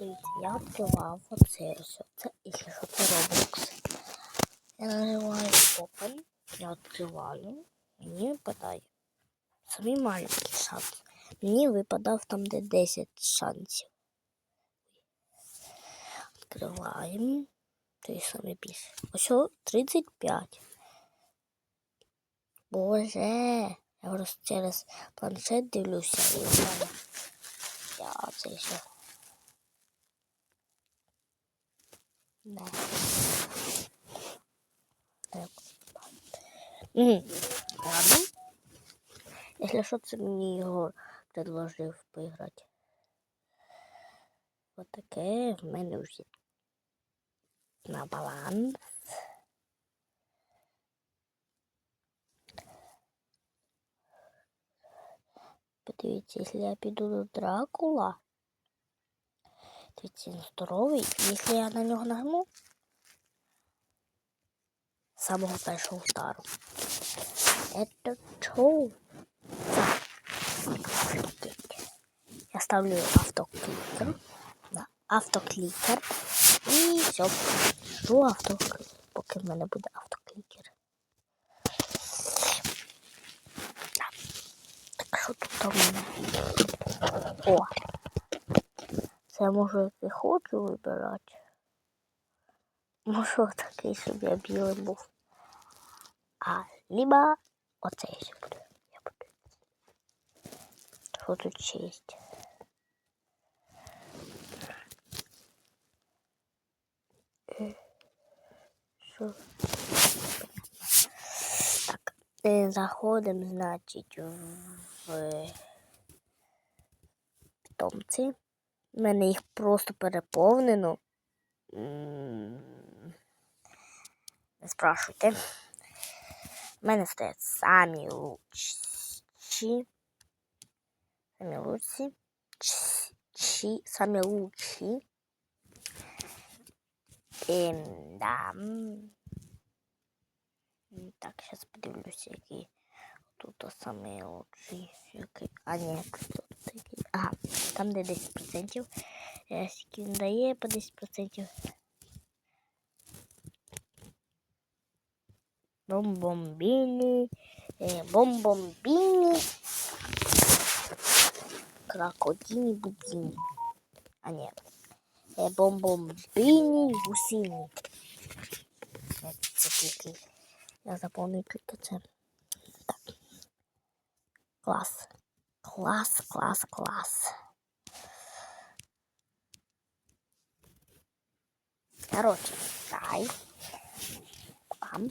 Дивіться, я відкривав оце ось. Це, якщо що, це Roblox. Я нажимаю Open. Я відкриваю. Мені випадає самий маленький шанс. Мені випадав там, де 10 шансів. Відкриваємо. Той самий більше. Ось 35. Боже. Я просто через планшет дивлюся і в. Да. Так. Ладно. Если что, це мені Єгор предложив поіграти. Вот мене вже на баланс. Подивіться, якщо я піду до Дракула, дивіться, він здоровий. Якщо я на нього нажму, з самого першого удару. Это что? Я ставлю автокликер. Да, автокликер. І все. Жду автокликер, поки в мене буде автокликер. Мене? О! Це я можу хочу вибирати. Можу такий, щоб я білим був. А либо оце ще буде. Я буду. Що тут ще? Е, Що? Так, е, заходимо, значить, в питомці. У мене їх просто переповнено. Не спрашуйте. У мене стоять самі лучші. Самі лучші. Чи, самі лучші. Ем, да. Так, зараз подивлюся, які тут самі лучші. Які... А, ні, тут такі. Ага, там де 10%. Е, він дає по 10%. Бомбомбіні, е, бомбомбіні, крокодіні, бубіні. А ні, е, бомбомбіні, гусіні. Це тільки, я заповнив тільки це. Клас. Клас, клас, клас. Короче, дай. Бам.